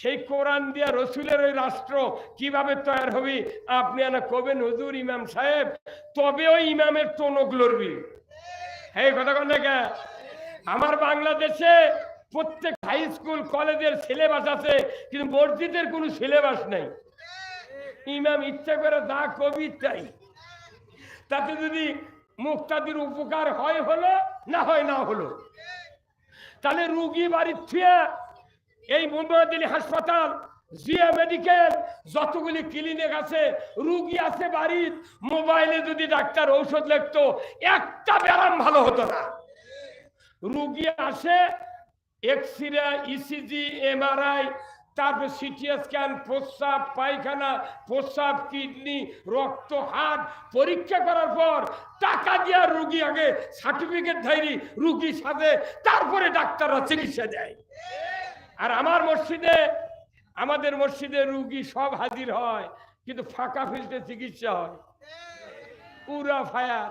সেই কোরআন দিয়া রসুলের ওই রাষ্ট্র কীভাবে তৈরি হবে? আপনি আনা কবেন হুজুর ইমাম সাহেব, তবে ওই ইমামের টনক লড়বি। এই কথা কন আমার বাংলাদেশে প্রত্যেক হাই স্কুল কলেজের সিলেবাস আছে, কিন্তু মসজিদের কোনো সিলেবাস নাই। ইমাম ইচ্ছা করে যা কবি তাই। তাতে যদি মুক্তাদির উপকার হয় হলো, না হয় না হলো? তাহলে রুগী বাড়ির থুয়ে এই মোহাম্মদিনী হাসপাতাল, জিয়া মেডিকেল, যতগুলি ক্লিনিক আছে, রুগী আছে বাড়ির, মোবাইলে যদি ডাক্তার ঔষধ লিখতো, একটা ব্যায়াম ভালো হতো না। রুগী আসে এক্স রে ইসিজি এমআরআই তারপর সিটি স্ক্যান প্রস্রাব, পায়খানা, প্রস্রাব, কিডনি, রক্ত হাত পরীক্ষা করার পর টাকা দিয়া রুগী আগে সার্টিফিকেট ধাইরি রুগী সাথে, তারপরে ডাক্তাররা চিকিৎসা দেয়। আর আমার মসজিদে, আমাদের মসজিদে রুগী সব হাজির হয়, কিন্তু ফাঁকা ফিলতে চিকিৎসা হয়। পুরা ফায়ার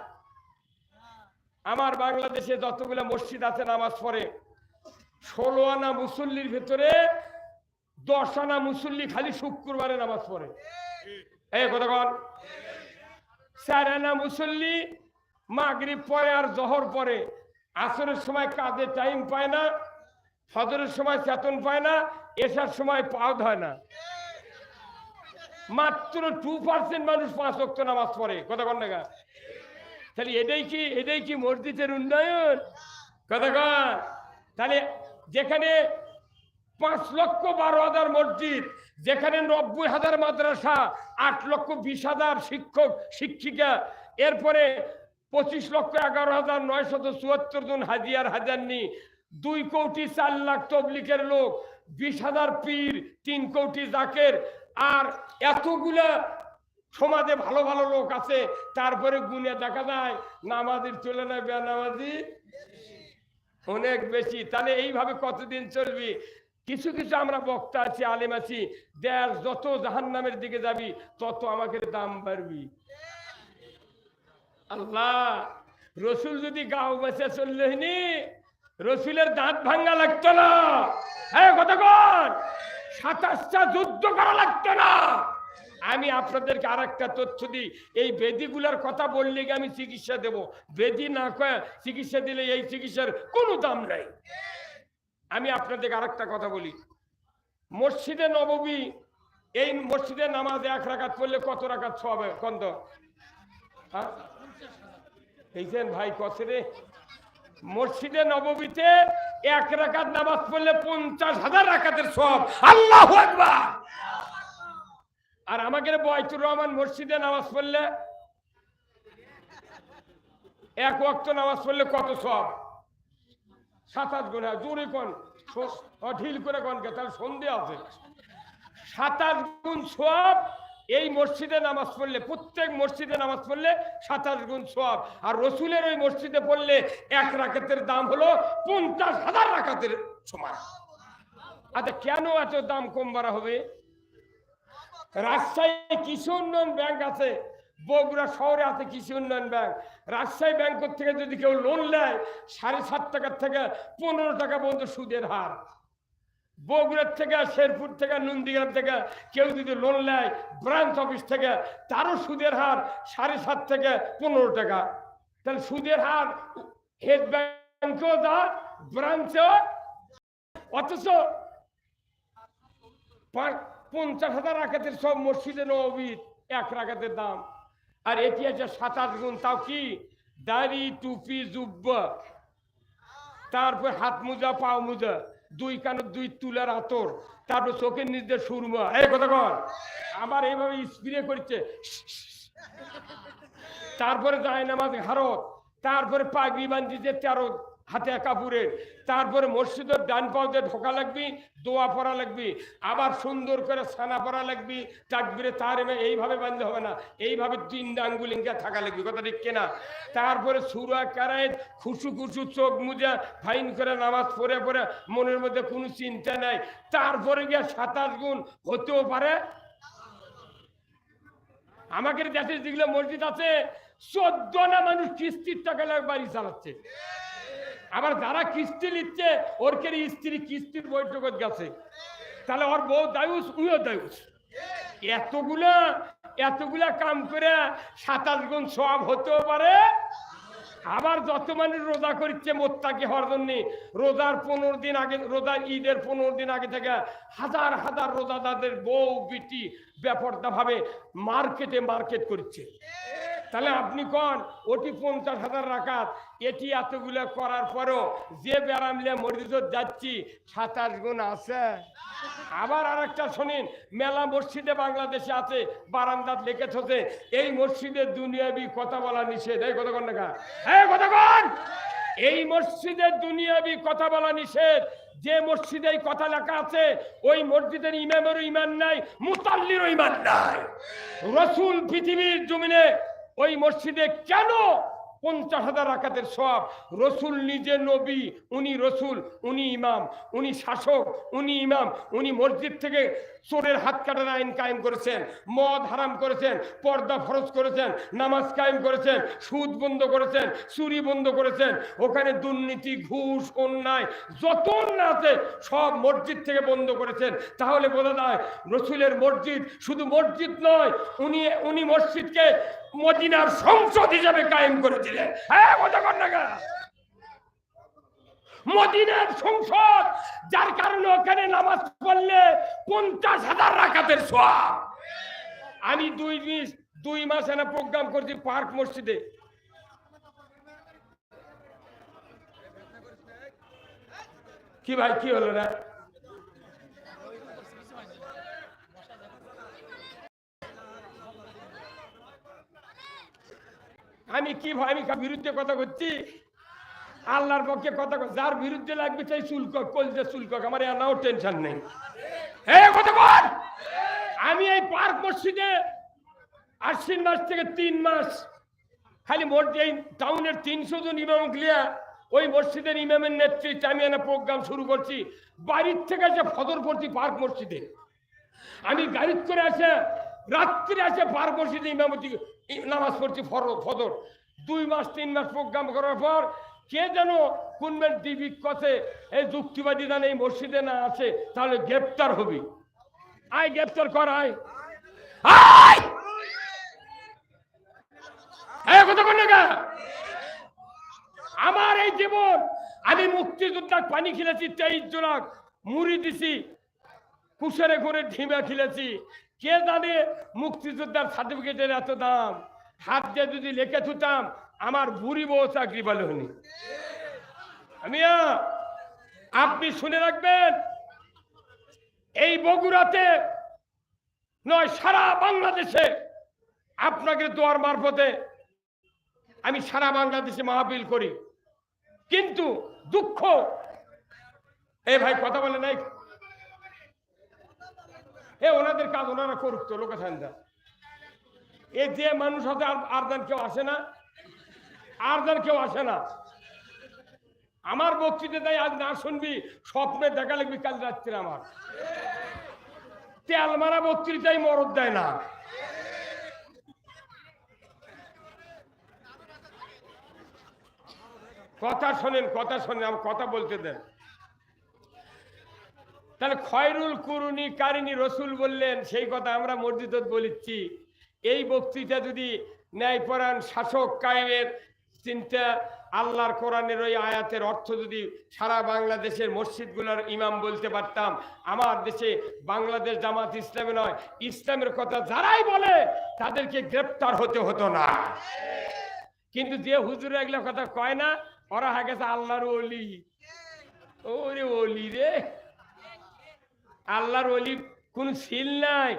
আমার বাংলাদেশে যতগুলো মসজিদ আছে নামাজ পড়ে, ষোলো আনা মুসল্লির ভেতরে দশ আনা মুসল্লি খালি শুক্রবারে নামাজ পড়ে। এই চার আনা মুসল্লি মাগরিব পরে আর জহর পরে আসরের সময় কাজে টাইম পায় না। ফজরের সময় চেতন পায় না, এসার সময় পাওয়া হয় না। মাত্র টু পার্সেন্ট মানুষ পাঁচ অক্ট নামাজ পড়ে, কথা কন না তাহলে এটাই কি এটাই কি মসজিদের উন্নয়ন? কথা কন। তাহলে যেখানে পাঁচ লক্ষ বারো হাজার মসজিদ, যেখানে নব্বই হাজার মাদ্রাসা, আট লক্ষ বিশ হাজার শিক্ষক, শিক্ষিকা, এরপরে পঁচিশ লক্ষ এগারো হাজার নয়শত চুয়াত্তর জন হাজিয়ার হাজারনি দুই কোটি চার লাখ তবলিকের লোক, বিশ হাজার পীর, তিন কোটি জাকের, আর এতগুলা সমাজে ভালো ভালো লোক আছে, তারপরে গুনে দেখা যায় নামাজির তুলনায় বেনামাজি অনেক বেশি। তাহলে এইভাবে কতদিন চলবি? কিছু কিছু আমরা বক্তা আছি, আলেম আছি, দেশ যত জাহান নামের দিকে যাবি, তত আমাকে দাম বাড়বি। আল্লাহ, রসুল যদি গাও বেঁচে চললেনি রসুলের দাঁত ভাঙ্গা লাগতো না। হ্যাঁ কতক্ষণ সাতাশটা যুদ্ধ করা লাগতো না। আমি আপনাদেরকে আর একটা তথ্য দিই। এই বেদিগুলার কথা বললে আমি চিকিৎসা দেব। বেদি না কয়ে চিকিৎসা দিলে এই চিকিৎসার কোনো দাম নাই। আমি আপনাদেরকে আর একটা কথা বলি। মসজিদে নববী এই মসজিদে নামাজ এক রাকাত পড়লে কত রাকাত হবে কন্দ হ্যাঁ? ভাই, কত রে? মসজিদে নববীতে এক রাকাত নামাজ পড়লে পঞ্চাশ হাজার রাকাতের সব আল্লাহ আর আমাকে বয়তুর রহমান মসজিদে নামাজ পড়লে এক ওয়াক্ত নামাজ পড়লে কত সব সাতাশ গুণ। জোরে কন? ঢিল করে কনকে তার সন্ধে আছে। সাতাশ গুণ সব এই মসজিদে নামাজ পড়লে, প্রত্যেক মসজিদে নামাজ পড়লে সাতাশ গুণ সব আর রসুলের ওই মসজিদে পড়লে এক রাকাতের দাম হলো পঞ্চাশ হাজার রাকাতের সমান। আচ্ছা কেন এত দাম কম বাড়া হবে? রাজশাহী কৃষি উন্নয়ন ব্যাংক আছে, বগুড়া শহরে আছে কৃষি উন্নয়ন ব্যাংক। রাজশাহী ব্যাংক থেকে যদি কেউ লোন নেয়, সাড়ে সাত টাকার থেকে পনেরো টাকা পর্যন্ত সুদের হার। বগুড়ার থেকে, শেরপুর থেকে, নন্দীগ্রাম থেকে, কেউ যদি লোন নেয় ব্রাঞ্চ অফিস থেকে, তারও সুদের হার সাড়ে সাত থেকে পনেরো টাকা। তাহলে সুদের হার হেড ব্যাংকেও যা ব্রাঞ্চেও অথচ পঞ্চাশ হাজার রাখাতের সব মসজিদে নবীর এক রাখাতের দাম। আর এটি আছে সাতাশ গুণ, তাও কি? দাড়ি, টুপি, জুব্ব। তারপর হাত মোজা পাও মোজা। দুই কানে দুই তুলার আতর। তারপর চোখের নির্দেশ সুরমা এই কথা কর। আমার এইভাবে স্প্রে করছে। তারপরে যায় নামাজ হারত। তারপরে পাগড়ি বান্ধিছে তেরো হাতে কাপুরের তারপরে মসজিদের ডান পাওতে ঢোকা লাগবি, দোয়া পড়া লাগবি, আবার সুন্দর করে ছানা পড়া লাগবি, তাকবিরে তার এইভাবে বাঁধতে হবে না। এইভাবে তিনটা আঙ্গুলিঙ্গা থাকা লাগবে, কথা ঠিক কেনা? তারপরে সুরা কারায় খুশু খুশু চোখ মুজা, ফাইন করে নামাজ পড়ে পড়ে মনের মধ্যে কোনো চিন্তা নাই। তারপরে গিয়ে সাতাশ গুণ হতেও পারে। আমাদের দেশে যেগুলো মসজিদ আছে চোদ্দ না মানুষ কিস্তির টাকা বাড়ি চালাচ্ছে। আবার যারা কিস্তি নিচ্ছে, ওর কে স্ত্রী কিস্তির বৈঠকত গেছে? তাহলে ওর বউ দায়ুস, উইও দায়ুস। এতগুলা এতগুলা কাম করে সাতাশ গুণ সব হতেও পারে। আবার যত মানুষ রোজা করছে মোত্তাকি হওয়ার জন্য, রোজার পনেরো দিন আগে, রোজার ঈদের পনেরো দিন আগে থেকে হাজার হাজার রোজাদারদের বউ, বিটি ব্যাপারটা ভাবে মার্কেটে মার্কেট করছে তাহলে আপনি কন? ওটি পঞ্চাশ হাজার রাখাত এটি এতগুলো করার পরও যে ব্যারাম লিয়ে মসজিদত যাচ্ছি, সাতাশ গুণ আছে। আবার আর একটা শোনেন, মেলা মসজিদে বাংলাদেশে আছে, বারান্দাত লেখে থাকে এই মসজিদের দুনিয়াবি কথা বলা নিষেধ। এই কথা কন হ্যাঁ কথা কন! এই মসজিদের দুনিয়াবি কথা বলা নিষেধ। যে মসজিদে কথা লেখা আছে, ওই মসজিদের ইমামেরও ইমান নাই, মুতাল্লিরও ইমান নাই। রসুল পৃথিবীর জমিনে ওই মসজিদে কেন পঞ্চাশ হাজার রাকাতের সব রসুল নিজে নবী, উনি রসুল, উনি ইমাম, উনি শাসক, উনি ইমাম, উনি মসজিদ থেকে চোরের হাত কাটার আইন কায়েম করেছেন, মদ হারাম করেছেন, পর্দা ফরজ করেছেন, নামাজ কায়েম করেছেন, সুদ বন্ধ করেছেন, চুরি বন্ধ করেছেন, ওখানে দুর্নীতি, ঘুষ, অন্যায়, যত অন্যায় আছে সব মসজিদ থেকে বন্ধ করেছেন। তাহলে বোঝা যায়, রসুলের মসজিদ শুধু মসজিদ নয়, উনি উনি মসজিদকে মদিনার সংসদ হিসাবে কায়েম করেছিলেন। হ্যাঁ কথা কর না মদিনার সংসদ, যার কারণে ওখানে নামাজ পড়লে পঞ্চাশ হাজার রাকাতের সব আমি দুই মিস দুই মাস এনে প্রোগ্রাম করছি পার্ক মসজিদে। কি ভাই, কি হলো রে? আমি কি আমি বিরুদ্ধে কথা করছি আল্লাহর পক্ষে কথা যার বিরুদ্ধে লাগবে সেই শুল্কক কলজে শুল্ক, আমার এনাও টেনশন নেই। আমি এই পার্ক মসজিদে আশ্বিন মাস থেকে তিন মাস খালি মোট এই টাউনের তিনশো জন ইমাম ক্লিয়া ওই মসজিদের ইমামের নেতৃত্বে আমি একটা প্রোগ্রাম শুরু করছি। বাড়ির থেকে এসে ফদর পড়ছি পার্ক মসজিদে। আমি গাড়ি করে আসে রাত্রে আসে পার্ক মসজিদে ইমামতি নামাজ পড়ছি ফর- ফদর দুই মাস, তিন মাস প্রোগ্রাম করার পর কে যেন কোনবেন টিভি কথে এই যুক্তিবাদী দান এই মসজিদে না আছে, তাহলে গ্রেপ্তার হবি। আয় গ্রেপ্তার কর, আয়। আমার এই জীবন, আমি মুক্তিযোদ্ধার পানি খেলেছি, তেইশ জনাক মুড়ি দিছি, কুশারে করে ঢিমা খেলেছি কে জানে মুক্তিযোদ্ধার সার্টিফিকেটের এত দাম, হাত দিয়ে যদি লেখে থুতাম, আমার বুড়ি বউ চাকরি পালে হনি আমি আপনি শুনে রাখবেন, এই বগুড়াতে নয়, সারা বাংলাদেশে আপনাকে দোয়ার মারফতে আমি সারা বাংলাদেশে মাহফিল করি। কিন্তু দুঃখ, এ ভাই কথা বলে নাই? এ ওনাদের কাজ ওনারা করুক তো লোকাসান্দা এ যে মানুষ হতে আর আরদান কেউ আসে না আর আরদান কেউ আসে না। আমার বক্তৃতা তাই আজ না শুনবি, স্বপ্নে দেখা লাগবি কাল রাত্রে আমার। তেল মারা বক্তৃতাই মরদ দেয় না। কথা শোনেন কথা শোনেন, আমার কথা বলতে দেন। তাহলে খয়রুল কুরুনি কারিনী রসুল বললেন, সেই কথা আমরা মসজিদত বলিচ্ছি। এই বক্তৃতা যদি ন্যায়পরায়ণ শাসক কায়েমের চিন্তা, আল্লাহর কোরআনের ওই আয়াতের অর্থ যদি সারা বাংলাদেশের মসজিদগুলোর ইমাম বলতে পারতাম, আমার দেশে বাংলাদেশ জামাত ইসলামে নয়, ইসলামের কথা যারাই বলে, তাদেরকে গ্রেপ্তার হতে হতো না। কিন্তু যে হুজুর এগুলো কথা কয় না, ওরা হয়ে গেছে আল্লাহর অলি ওরে অলি রে। আল্লাহর অলি কোন সিল নাই।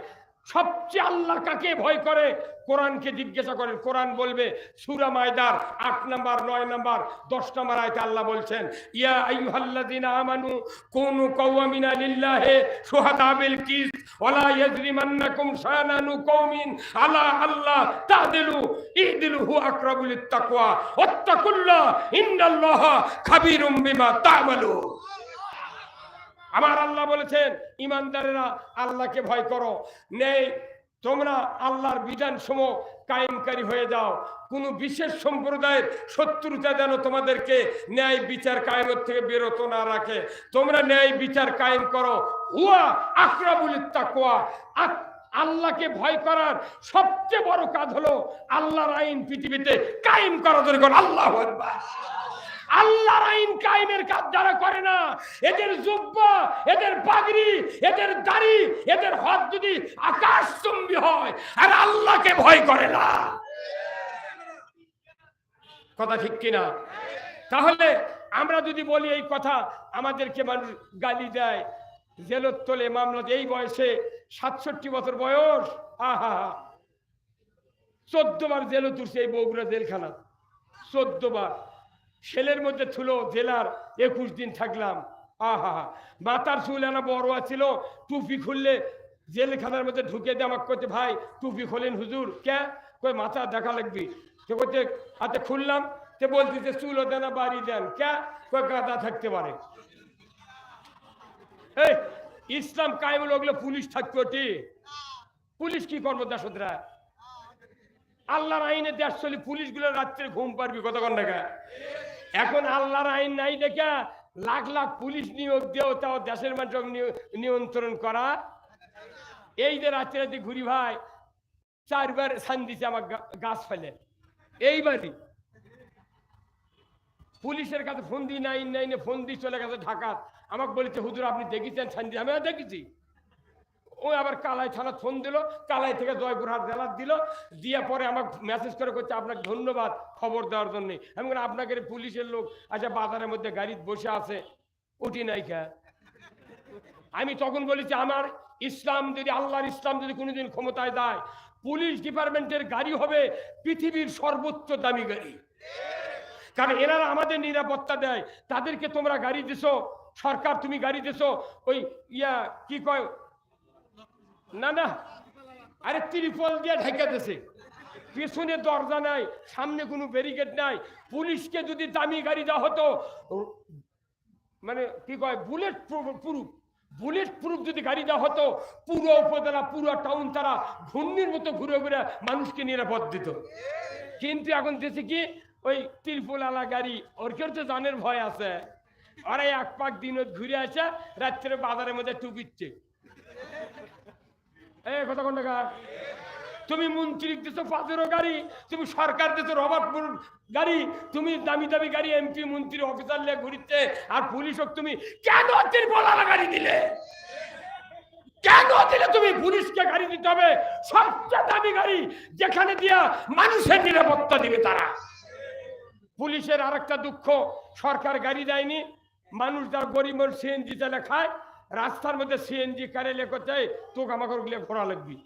সবচেয়ে আল্লাহ কাকে ভয় করে? কোরআনকে জিজ্ঞাসা করেন, কোরআন বলবে, সুরা মায়দার আট নাম্বার, নয় নাম্বার, দশ নাম্বার আয়তে আল্লাহ বলছেন, ইয়া আইয়ুহাল্লাযিনা আমানু কুনু কাওয়ামিনা লিল্লাহি শুহাদা বিল কিসত ওয়ালা ইয়াজরিমান্নাকুম শানানু কওমিন, আলা আল্লাহ তাদিলু ইদিলু হু আকরাবু লিত্তাকওয়া ওয়াত্তাকুল্লাহ, ইন্নাল্লাহা খাবীরুম বিমা তা'মালুন। আমার আল্লাহ বলেছেন, ইমানদারেরা, আল্লাহকে ভয় করো। নেই, তোমরা আল্লাহর বিধান সমূহ কায়েমকারী হয়ে যাও। কোনো বিশেষ সম্প্রদায়ের শত্রুতা যেন তোমাদেরকে ন্যায় বিচার কায়েমের থেকে বিরত না রাখে। তোমরা ন্যায় বিচার কায়েম করো। হুয়া আকরাবুল আক- আল্লাহকে ভয় করার সবচেয়ে বড় কাজ হলো আল্লাহর আইন পৃথিবীতে কায়েম করা। দরকার আল্লাহ আল্লাহর আইন কায়েমের কাজ যারা করে না, এদের জুব্বা, এদের পাগড়ি, এদের দাড়ি, এদের হাত যদি আকাশচুম্বী হয়, আর আল্লাহকে ভয় করে না। কথা ঠিক কিনা? তাহলে আমরা যদি বলি এই কথা, আমাদেরকে মানুষ গালি দেয়। জেলত তোলে মামলা এই বয়সে সাতষট্টি বছর বয়স? আহা চোদ্দ বার জেল তুলছে এই বগুড়া জেলখানা চোদ্দ বার। সেলের মধ্যে থুলো জেলার একুশ দিন থাকলাম। আহা মাথার চুল আনা বড় ছিল টুপি খুললে জেলখানার মধ্যে ঢুকে দিয়ে আমাকে করতে ভাই, টুপি খোলেন হুজুর। কে কই, মাথা দেখা লাগবি। তো করতে হাতে খুললাম। তে বলতেছে, চুলও দেন বাড়ি দেন। কে কই, গাদা থাকতে পারে। এই, ইসলাম কায়েম লাগলে পুলিশ থাকতো টি। পুলিশ কি করব দাসদরা? আল্লাহর আইনে দেশ চলি, পুলিশগুলো রাত্রে ঘুম পারবি কতক্ষণ দেখা এখন আল্লাহর আইন নাই দেখা লাখ লাখ পুলিশ নিয়োগ দিয়েও তাও দেশের মানুষ নিয়ন্ত্রণ করা। এই যে রাত্রে রাতে ঘুরি ভাই, চারবার সান দিছে আমার গাছ ফেলে। এইবারই পুলিশের কাছে ফোন দিই, নাই নাই ফোন দিয়ে চলে গেছে ঢাকা আমাকে বলেছে, হুজুর, আপনি দেখেছেন সান্দি আমি দেখেছি। ও আবার কালাই থানা ফোন দিল কালাই থেকে জয়পুরহাট জেলার দিল দিয়ে পরে আমাকে মেসেজ করে করছে আপনাকে ধন্যবাদ খবর দেওয়ার জন্য। আমি বললাম, আপনাকে পুলিশের লোক আচ্ছা বাজারের মধ্যে গাড়ি বসে আছে উঠি নাই খা আমি তখন বলেছি আমার ইসলাম যদি আল্লাহর ইসলাম যদি কোনোদিন ক্ষমতায় দেয় পুলিশ ডিপার্টমেন্টের গাড়ি হবে পৃথিবীর সর্বোচ্চ দামি গাড়ি। কারণ এনারা আমাদের নিরাপত্তা দেয় তাদেরকে তোমরা গাড়ি দিছো সরকার তুমি গাড়ি দিছো ওই ইয়া কি কয় না না। আরে ত্রিপল দিয়ে ঢেকে দিছে। দরজা নাই, সামনে কোনো ব্যারিকেড নাই। পুলিশকে যদি দামি গাড়ি দেওয়া হতো মানে কি কয় বুলেট প্রুফ বুলেট প্রুফ যদি গাড়ি দেওয়া হতো, পুরো উপজেলা, পুরো টাউন তারা ঘূর্ণির মতো ঘুরে ঘুরে মানুষকে নিরাপদ দিত। কিন্তু এখন দেশে কি, ওই তিরপুলালা গাড়ি, ওর কেউ তো জানের ভয় আছে। ওরা এক পাক দিনত ঘুরে আসে, রাত্রে বাজারের মধ্যে টুকিচ্ছে এ টাকা তুমি মন্ত্রী দিছো পাঁচেরও গাড়ি, তুমি সরকার দিছো রবার্টপুর গাড়ি, তুমি দামি দামি গাড়ি এমপি, মন্ত্রী, অফিসার লিয়ে ঘুরিচ্ছে আর পুলিশ হোক, তুমি কেন তিরপলালা গাড়ি দিলে? কেন দিলে তুমি পুলিশকে গাড়ি দিতে হবে? সবচেয়ে দামি গাড়ি যেখানে দিয়া মানুষের নিরাপত্তা দিবে তারা। পুলিশের আরেকটা দুঃখ, সরকার গাড়ি দেয়নি, মানুষ যারা গরিব সিএনজি চালে খায় রাস্তার মধ্যে সিএনজি কারে লেখো চাই তোকে আমাকে গিয়ে ঘোরা লাগবি।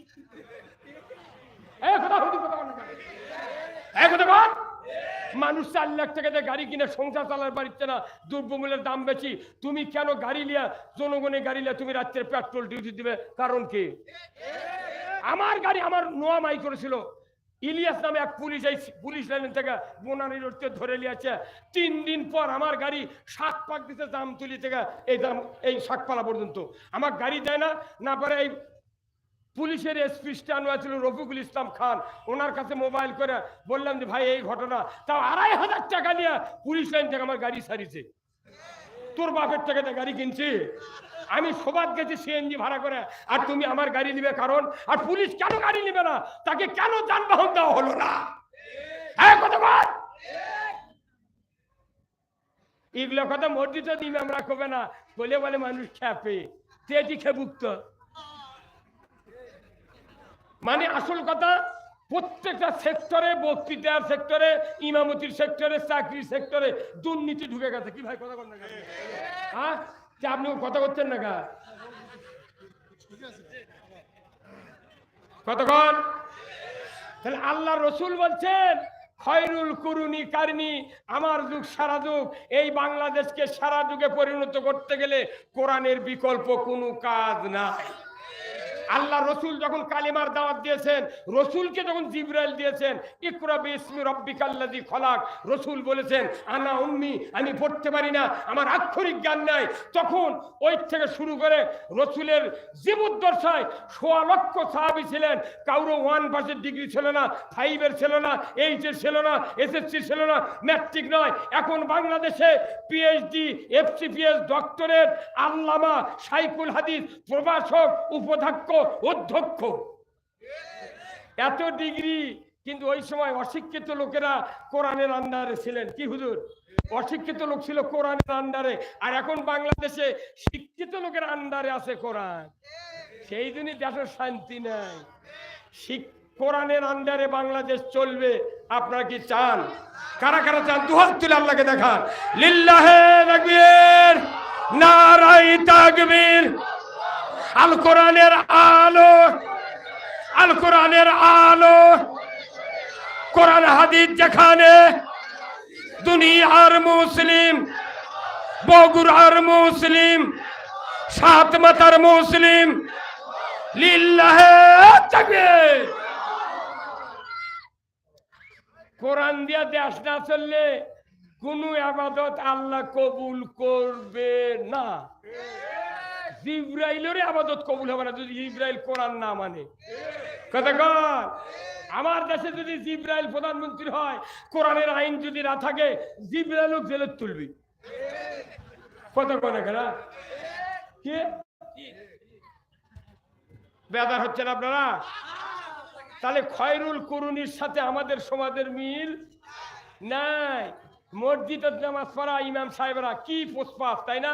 মানুষ চার লাখ টাকা দিয়ে গাড়ি কিনে সংসার চালার পারছে না, দ্রব্যমূল্যের দাম বেশি। তুমি কেন গাড়ি লিয়া, জনগণের গাড়ি লিয়া তুমি রাত্রে পেট্রোল ডিউটি দিবে? কারণ কি? আমার গাড়ি আমার নোয়া মাই করেছিল। ইলিয়াস নামে এক পুলিশ এই পুলিশ লাইন থেকে বোনারি রোডতে ধরে নিয়েছে। তিন দিন পর আমার গাড়ি শাক পাক দিতে দাম তুলি থেকে এই দাম, এই শাকপালা পর্যন্ত। আমার গাড়ি দেয় না না পারে এই পুলিশের এসপি স্ট্যান্ড ছিল রফিকুল ইসলাম খান। ওনার কাছে মোবাইল করে বললাম যে, ভাই, এই ঘটনা। তাও আড়াই হাজার টাকা নিয়ে পুলিশ লাইন থেকে আমার গাড়ি সারিছে। তোর বাপের টাকাতে গাড়ি কিনছি। আমি সবার গেছি সিএনজি ভাড়া করে। আর তুমি আমার গাড়ি নিবে কারণ, আর পুলিশ কেন গাড়ি নিবে না? তাকে কেন যানবাহন দেওয়া হলো না? হ্যাঁ বল। এগুলো কথা মসজিদে দিবে আমরা, কবে না? বলে বলে মানুষ খেপে তেটি খেপুক্ত মানে আসল কথা, প্রত্যেকটা সেক্টরে, বক্তৃতার সেক্টরে, ইমামতির সেক্টরে, চাকরির সেক্টরে দুর্নীতি ঢুকে গেছে। কি ভাই, কথা বল না হ্যাঁ? যে আপনি কথা করছেন না গা? কতক্ষণ? তাহলে আল্লাহ রসুল বলছেন, খয়রুল কুরুনি কারনি, আমার যুগ সারা যুগ, এই বাংলাদেশকে সারা যুগে পরিণত করতে গেলে কোরআনের বিকল্প কোনো কাজ নাই। আল্লাহ রসুল যখন কালিমার দাওয়াত দিয়েছেন, রসুলকে যখন জিব্রাইল দিয়েছেন, ইকরা বিসমি রব্বিকাল্লাযী খলাক, রসুল বলেছেন, আনা উম্মি, আমি পড়তে পারি না, আমার আক্ষরিক জ্ঞান নাই। তখন ওই থেকে শুরু করে রসুলের জীবদ্দশায় সোয়া লক্ষ সাহাবি ছিলেন, কারও ওয়ান পাসের ডিগ্রি ছিল না, ফাইভের ছিল না, এইচের ছিল না এসএসসি ছিল না, ম্যাট্রিক নয়। এখন বাংলাদেশে পিএইচডি এফসিপিএস ডক্টরেট আল্লামা সাইকুল হাদিস, প্রভাষক, উপাধ্যক্ষ অধ্যক্ষ। এত ডিগ্রি কিন্তু ওই সময় অশিক্ষিত লোকেরা কোরআনের আন্ডারে ছিলেন। কি হুজুর? অশিক্ষিত লোক ছিল কোরআনের আন্ডারে। আর এখন বাংলাদেশে শিক্ষিত লোকের আন্ডারে আছে কোরআন। সেই জন্যই দেশের শান্তি নাই। কোরআনের আন্ডারে বাংলাদেশ চলবে। আপনারা কি চান? কারা কারা চান? দুহাত তুলে আল্লাহকে দেখান। লিল্লাহে তাকবীর নারাই তাকবীর আল কোরআনের আলো, আল কোরআনের আলো। কোরআন হাদিস যেখানে দুনিয়ার মুসলিম, বগুড়ার মুসলিম সাত মাতার মুসলিম কোরআন দিয়া দেশ না চললে কোন আবাদত আল্লাহ কবুল করবে না। জিব্রাইলের আবাদত কবুল হবে না যদি জিব্রাইল কোরআন না মানে। কথা আমার দেশে যদি জিব্রাইল প্রধানমন্ত্রী হয়, কোরআনের আইন যদি না থাকে জিব্রাইলও জেলে তুলবি। কথা কনে কে? বেদার হচ্ছেন আপনারা? তাহলে খয়রুল করুনির সাথে আমাদের সমাজের মিল নাই। মসজিদের নামাজ পড়া ইমাম সাহেবরা কি পোষপাস তাই না?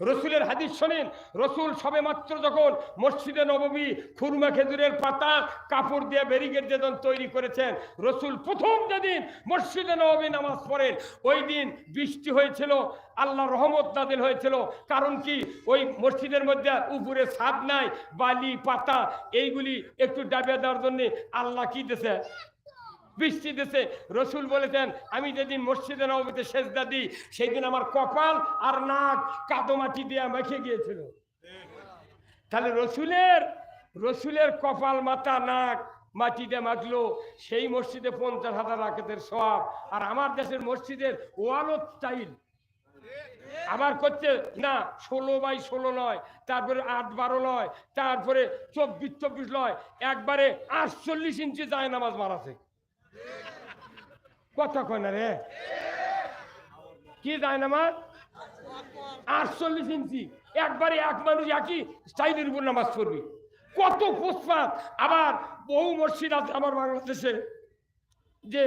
রসুলের হাদিস শোনেন, রসুল সবে মাত্র যখন মসজিদে নবমী খুরমা খেজুরের পাতা কাপড় দিয়ে ব্যারিকেড যেদিন তৈরি করেছেন, রসুল প্রথম যেদিন মসজিদে নবমী নামাজ পড়েন, ওই দিন বৃষ্টি হয়েছিল আল্লাহ রহমত নাদিল হয়েছিল। কারণ কি? ওই মসজিদের মধ্যে উপরে ছাদ নাই, বালি, পাতা, এইগুলি একটু ডাবিয়ে দেওয়ার জন্য আল্লাহ কি দিছে? বৃষ্টি দেশে রসুল বলেছেন, আমি যেদিন মসজিদে নবীতে সেজদা দিই সেই দিন আমার কপাল আর নাক কাদো মাটি দিয়ে মেখে গিয়েছিল। তাহলে রসুলের রসুলের কপাল, মাথা, নাক মাটিতে মাখলো। সেই মসজিদে পঞ্চাশ হাজার রাকেতের সব আর আমার দেশের মসজিদের ওয়ালত স্টাইল। আবার করছে, না, ষোলো বাই ষোলো নয়, তারপরে আট বারো নয়, তারপরে চব্বিশ চব্বিশ নয়, একবারে আটচল্লিশ ইঞ্চি যায় নামাজ মারাছে। কথা কয় না রে? কি যায় নামাজ আটচল্লিশ ইঞ্চি। একবারে এক মানুষ একই স্টাইলের উপর নামাজ পড়বি। কত ফুসফাত আবার বহু মসজিদ আছে আমার বাংলাদেশে, যে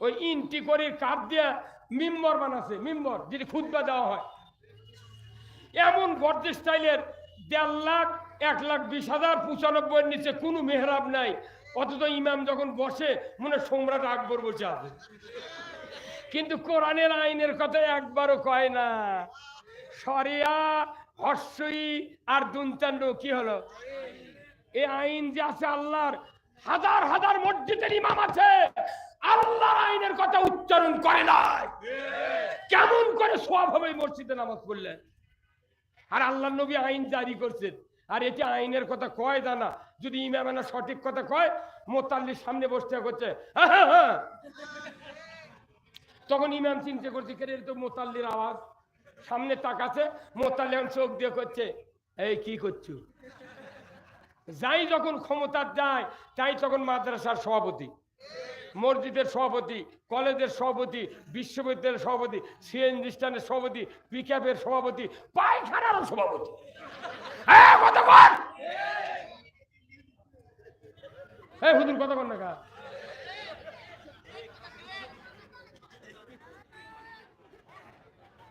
ওই ইনটি করে কাপ দিয়ে মিম্বর বানাচ্ছে মিম্বর যেটি খুদবা দেওয়া হয়। এমন গর্জে স্টাইলের দেড় লাখ, এক লাখ, বিশ হাজার, পঁচানব্বইয়ের নিচে কোনো মেহরাব নাই। অথচ ইমাম যখন বসে, মনে সম্রাট আকবর বসে আছে। কিন্তু কোরআনের আইনের কথা একবারও কয় না। সরিয়া হর্ষই আর দুন্তান্ন কি হলো? এই আইন যে আছে আল্লাহর, হাজার হাজার মসজিদের ইমাম আছে, আল্লাহর আইনের কথা উচ্চারণ করে না কেমন করে সব হবে মসজিদে নামাজ পড়লেন আর আল্লাহ নবী আইন জারি করছেন। আর এটি আইনের কথা কয় জানা যদি ইমামেনা সঠিক কথা কয় মোতাল্লির সামনে বসতে করছে। তখন ইমাম চিন্তা করছে, কে তো মোতাল্লির আওয়াজ। সামনে তাকাছে মোতাল্লি এখন চোখ দিয়ে করছে। এই, কি করছ? যাই যখন ক্ষমতার যায়, তাই তখন মাদ্রাসার সভাপতি। মসজিদের সভাপতি, কলেজের সভাপতি, বিশ্ববিদ্যালয়ের সভাপতি সিএনজি স্ট্যান্ডের সভাপতি পিকআপের সভাপতি পায়খানারও সভাপতি। হ্যাঁ কথা বল। হ্যাঁ হুজুর, কথা বল না কা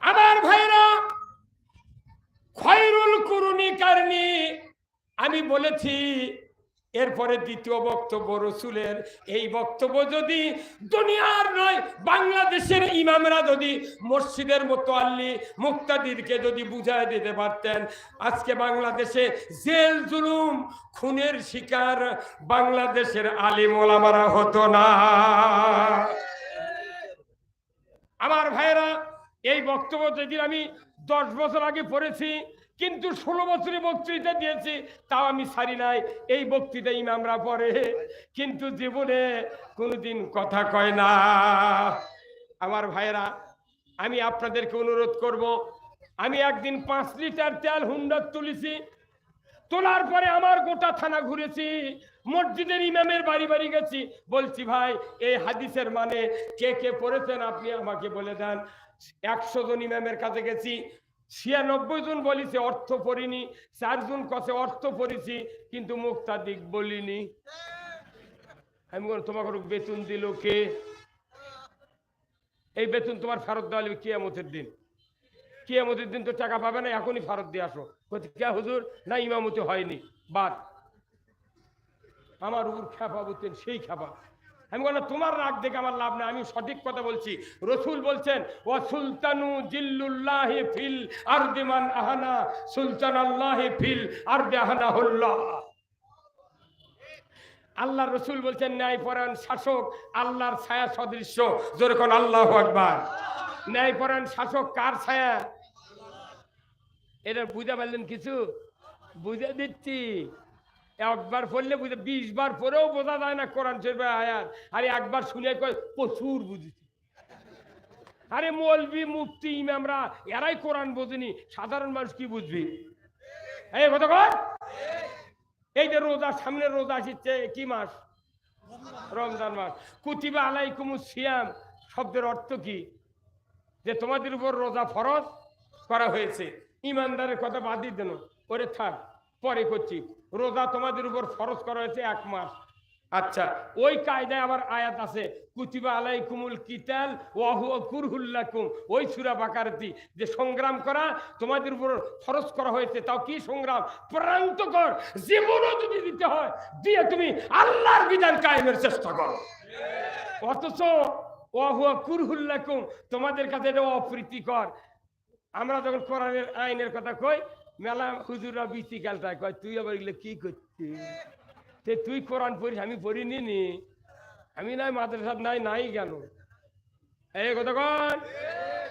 আমার ভাইরা খয়রুল কুরুনি কারণী, আমি বলেছি এরপরে দ্বিতীয় বক্তব্য, রসুলের এই বক্তব্য যদি দুনিয়ার নয়, বাংলাদেশের ইমামরা যদি মসজিদের মতো আল্লি মুক্তাদিরকে যদি বুঝায় দিতে পারতেন, আজকে বাংলাদেশে জেল জুলুম, খুনের শিকার বাংলাদেশের আলিম ওলামারা হতো না। আমার ভাইয়েরা, এই বক্তব্য যেদিন আমি দশ বছর আগে পড়েছি কিন্তু ষোলো বছরে বক্তৃতা দিয়েছি, তাও আমি সারি নাই। এই বক্তৃতা ইমামরা পড়ে, কিন্তু জীবনে কোনোদিন কথা কয় না। আমার ভাইয়েরা, আমি আপনাদেরকে অনুরোধ করব, আমি একদিন পাঁচ লিটার তেল হুন্ডার তুলেছি, তোলার পরে আমার গোটা থানা ঘুরেছি, মসজিদের ইমামের বাড়ি বাড়ি গেছি। বলছি, ভাই, এই হাদিসের মানে কে কে পড়েছেন আপনি আমাকে বলে দেন। একশো জন ইমামের কাছে গেছি ছিয়ানব্বই জন বলিছে, অর্থ পড়িনি চারজন কছে অর্থ পড়েছি, কিন্তু মুক্তাদিক বলিনি। আমি তোমাকে বেতন দিল কে? এই বেতন তোমার ফেরত দেওয়া লাগবে কিয়ামতের দিন। কিয়ামতের দিন তো টাকা পাবে না, এখনই ফেরত দিয়ে আসো। কে হুজুর? না, ইমামতি হয়নি, বাদ। আমার উপর খেপা বলতেন সেই খেপা আমি বললাম, তোমার রাগ দেখে আমার লাভ নাই। আমি সঠিক কথা বলছি। রসুল বলছেন ও সুলতানু জিল্লুল্লাহ ফিল আর আরদিমান আহানা সুলতান আল্লাহ ফিল আরদে আহানা হল্লাহ আল্লাহ রসুল বলছেন, ন্যায়পরায়ণ শাসক আল্লাহর ছায়া সদৃশ্য। যেরকম আল্লাহ আকবার। ন্যায়পরায়ণ শাসক কার ছায়া? এটা বুঝতে পারলেন কিছু? বুঝে দিচ্ছি। একবার পড়লে বুঝে, বিশ বার পরেও বোঝা যায় না কোরআন শরীফের আয়াত। আরে একবার শুনে কয়, প্রচুর বুঝেছি। আরে মৌলবি, মুফতি, ইমামরা, এরাই কোরআন বোঝেনি। সাধারণ মানুষ কি বুঝবি? এই কর। এই যে রোজা, সামনে রোজা আসছে কি মাস? রমজান মাস। কুতিবা আলাইকুম সিয়াম। শব্দের অর্থ কি? যে তোমাদের উপর রোজা ফরজ করা হয়েছে। ইমানদারের কথা বাদই দেন ওরে থাক, পরে করছি। রোজা তোমাদের উপর ফরজ করা হয়েছে এক মাস। আচ্ছা। ওই কায়দায় আবার আয়াত আছে কুতিবা আলাইকুমুল কিতাল ওয়াহু কুরহুল্লাকুম ওই সুরা বাকারতি যে সংগ্রাম করা তোমাদের উপর ফরজ করা হয়েছে তাও কি সংগ্রাম? প্রান্তকর জীবনও তুমি দিতে হয় দিয়ে তুমি আল্লাহর বিধান কায়েমের চেষ্টা করো। অথচ ওয়াহুয়া কুরহুল্লাকুম তোমাদের কাছে এটা অপ্রীতিকর। আমরা যখন কোরআনের আইনের কথা কই মেলা হুজুরা বিচি খেলতায়, কয়, তুই আবার এগুলো কি করছিস? তে তুই কোরআন পড়িস, আমি পড়িনি নি আমি নাই মাদ্রাসার নাই নাই কেন? এই কন।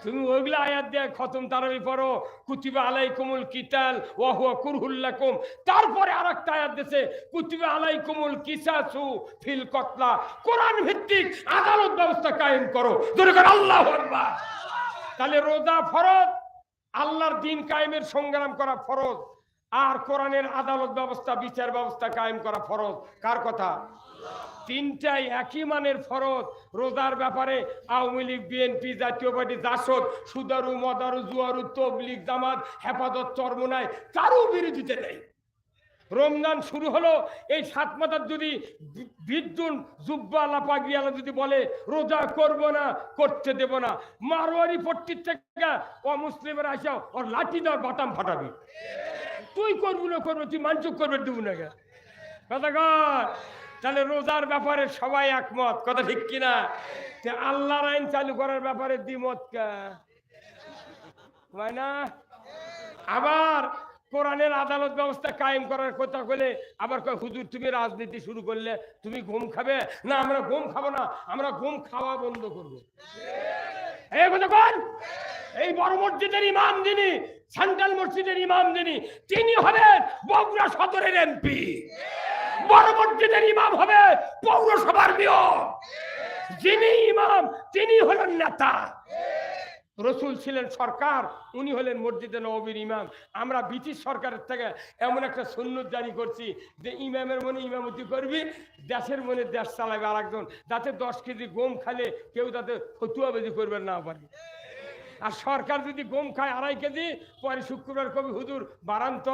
তুমি ওইগুলো আয়াত দিয়ে খতম তারাবি পড়ো। কুতিবা আলাইকুমুল কিতাল ওয়া হুয়া কুরহুল্লাকুম তারপরে আরেকটা আয়াত দিয়েছে কুতিবা আলাইকুমুল কিসাসু ফিল কতলা। কোরআন ভিত্তিক আদালত ব্যবস্থা কায়েম করো। ধরে কর, আল্লাহু তাহলে রোজা ফরজ আল্লাহর দিন কায়েমের সংগ্রাম করা ফরজ, আর কোরআনের আদালত ব্যবস্থা, বিচার ব্যবস্থা কায়েম করা ফরজ। কার কথা? তিনটাই একই মানের ফরজ। রোজার ব্যাপারে আওয়ামী লীগ, বিএনপি, জাতীয় পার্টি, জাসদ, সুদারু, মদারু, জুয়ারু, তবলিগ, জামাত, হেফাজত, চরমনায় কারও বিরোধিতা নেই। রমজান শুরু হলো, এই সাত মাথার যদি বিদ্যুন জুব্বা আলা পাগড়িয়ালা যদি বলে, রোজা করব না, করতে দেব না। মারোয়ারি পট্টির থেকে অমুসলিমের আসা ওর লাঠি দেওয়ার বাটাম ফাটাবি। তুই করবি না করব, তুই মানচুক করবে, দেবো না কে কথা তাহলে রোজার ব্যাপারে সবাই একমত, কথা ঠিক কিনা? আল্লাহর আইন চালু করার ব্যাপারে দ্বিমত কে? না? আবার কোরআনের আদালত ব্যবস্থা কায়েম করার কথা বলে আবার কয়, হুজুর, তুমি রাজনীতি শুরু করলে তুমি ঘুম খাবে? না, আমরা ঘুম খাব না, আমরা ঘুম খাওয়া বন্ধ করব। এই বড় মসজিদের ইমাম যিনি, সেন্ট্রাল মসজিদের ইমাম যিনি, তিনি হবেন বগুড়া সদরের এমপি। বড় মসজিদের ইমাম হবে পৌরসভার মেয়র। যিনি ইমাম, তিনি হলেন নেতা। রসুল ছিলেন সরকার, উনি হলেন মসজিদে নবীর ইমাম। আমরা ব্রিটিশ সরকারের থেকে এমন একটা সুন্নত জারি করছি যে ইমামের মনে ইমামতি করবি, দেশের মনে দেশ চালাবে আর একজন যাতে দশ কেজি গম খালে কেউ যাতে ফতুয়াবাজি করবেন না পারে আর সরকার যদি গম খায় আড়াই কেজি, পরে শুক্রবার কবি হুজুর বারান্ত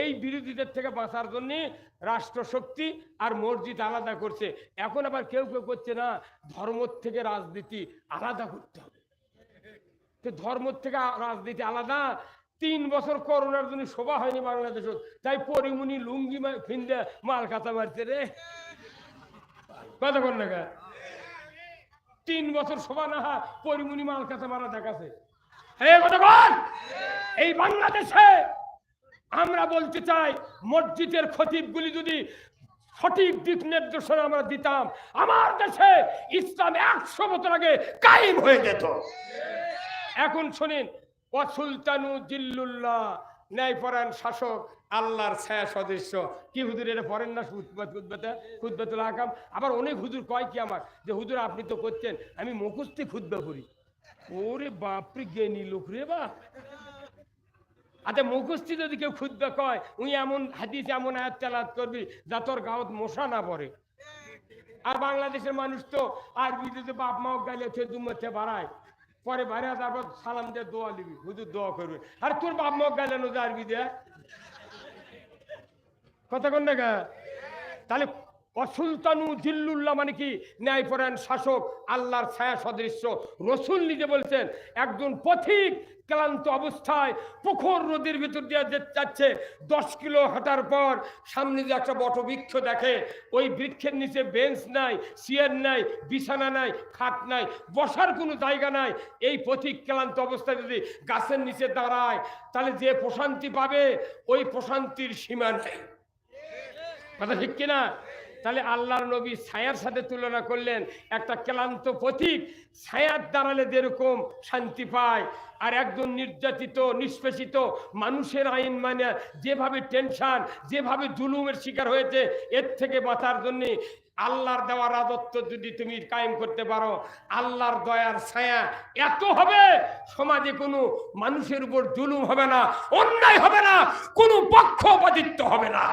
এই বিরোধীদের থেকে বাঁচার জন্য রাষ্ট্রশক্তি আর মসজিদ আলাদা করছে। এখন আবার কেউ কেউ করছে না, ধর্ম থেকে রাজনীতি আলাদা করতে হবে। তো ধর্ম থেকে রাজনীতি আলাদা। তিন বছর করোনার জন্য শোভা হয়নি বাংলাদেশ। তাই পরিমণি লুঙ্গি ফিন্দে মাল কাতা মারছে রে। কর না তিন বছর শোভা না হয় পরিমণি মাল কাতা মারা দেখাছে। এই এই বাংলাদেশে আমরা বলতে চাই, মসজিদের খতিবগুলি যদি সঠিক দিক নির্দেশনা আমরা দিতাম, আমার দেশে ইসলাম একশো বছর আগে কায়েম হয়ে যেত। এখন শোনেন, ও সুলতানু জিল্লুল্লাহ, ন্যায়পরায়ণ শাসক, আল্লাহর ছায়া সদস্য কি হুজুর এটা পড়েন না খুতবাতুল আকাম? আবার অনেক হুজুর কয় কি আমার, যে, হুজুর, আপনি তো করছেন আমি মুখস্থি খুতবা করি। ওরে বাপরে জ্ঞানী লোক রে বা আচ্ছা মুখস্থি যদি কেউ খুদ্া কয়, উনি এমন হাদিস এমন আয়াত চালাত করবি, যা তোর গাঁত মশা না পড়ে। আর বাংলাদেশের মানুষ তো আরবি যদি বাপ মাও গাইলে সে দুমতে বাড়ায়। পরে বাইরে তারপর সালাম দিয়ে দোয়া লিবি হুজুর দোয়া করবে আর তোর বাপ মগ গেলেন আরবি দিয়ে কথা কন না? তাহলে অসুলতানু জিল্লুল্লাহ মানে কি? ন্যায়পরায়ণ শাসক, আল্লাহর ছায়া সদৃশ্য রসুল নিজে বলছেন, একজন পথিক ক্লান্ত অবস্থায় পুকুর নদীর ভিতর দিয়ে যাচ্ছে, দশ কিলো হাঁটার পর সামনে যে একটা বটবৃক্ষ দেখে, ওই বৃক্ষের নিচে বেঞ্চ নাই, চেয়ার নাই, বিছানা নাই, খাট নাই, বসার কোনো জায়গা নাই। এই পথিক ক্লান্ত অবস্থায় যদি গাছের নিচে দাঁড়ায়, তাহলে যে প্রশান্তি পাবে, ওই প্রশান্তির সীমা নাই। কথা ঠিক কিনা? তাহলে আল্লাহর নবী ছায়ার সাথে তুলনা করলেন, একটা ক্লান্ত পথিক ছায়ার দাঁড়ালে যেরকম শান্তি পায়। আর একজন নির্যাতিত, নিষ্পেষিত মানুষের আইন মানে যেভাবে টেনশন, যেভাবে জুলুমের শিকার হয়েছে, এর থেকে বাঁচার জন্যে আল্লাহর দেওয়া রাজত্ব যদি তুমি কায়েম করতে পারো, আল্লাহর দয়ার ছায়া এত হবে, সমাজে কোনো মানুষের উপর জুলুম হবে না, অন্যায় হবে না, কোনো পক্ষপাতিত্ব হবে না।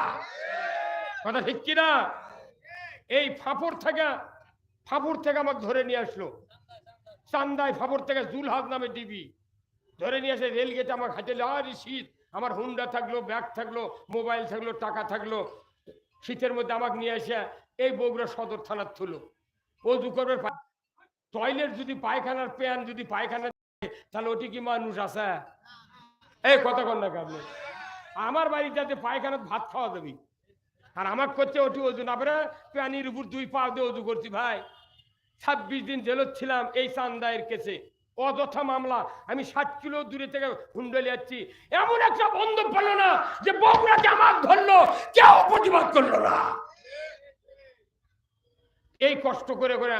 কথা ঠিক কিনা? এই ফাপড় থেকে ফাপড় থেকে আমাকে ধরে নিয়ে আসলো। চান্দায় ফাপড় থেকে জুলহাজ নামে ডিবি। ধরে নিয়ে আসে রেল গেটে আমার হাতে আর শীত আমার হুন্ডা থাকল ব্যাগ থাকল মোবাইল থাকল টাকা থাকল। শীতের মধ্যে আমাকে নিয়ে এসে এই বগুড়া সদর থানার থুলো। অজু করবে টয়লেট যদি পায়খানার প্যান যদি পায়খানা তাহলে ওটি কি মানুষ আছে? এই কথা কন না কি আপনি? আমার বাড়িটাতে পায়খানার ভাত খাওয়া যাবি। আর আমার করতে ওটি অজু না করে প্যানির উপর দুই পা দিয়ে অজু করছি ভাই। ছাব্বিশ দিন জেলত ছিলাম এই চান্দায়ের কেসে। অযথা মামলা, আমি ষাট কিলো দূরে থেকে হুন্ডলে যাচ্ছি এমন একটা বন্ধ পেল না যে বগুড়াকে আমার ধরলো, কেউ প্রতিবাদ করল না। এই কষ্ট করে করে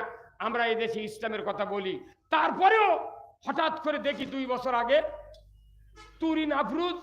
আমরা এই দেশে ইসলামের কথা বলি। তারপরেও হঠাৎ করে দেখি দুই বছর আগে তুরিন আফরুজ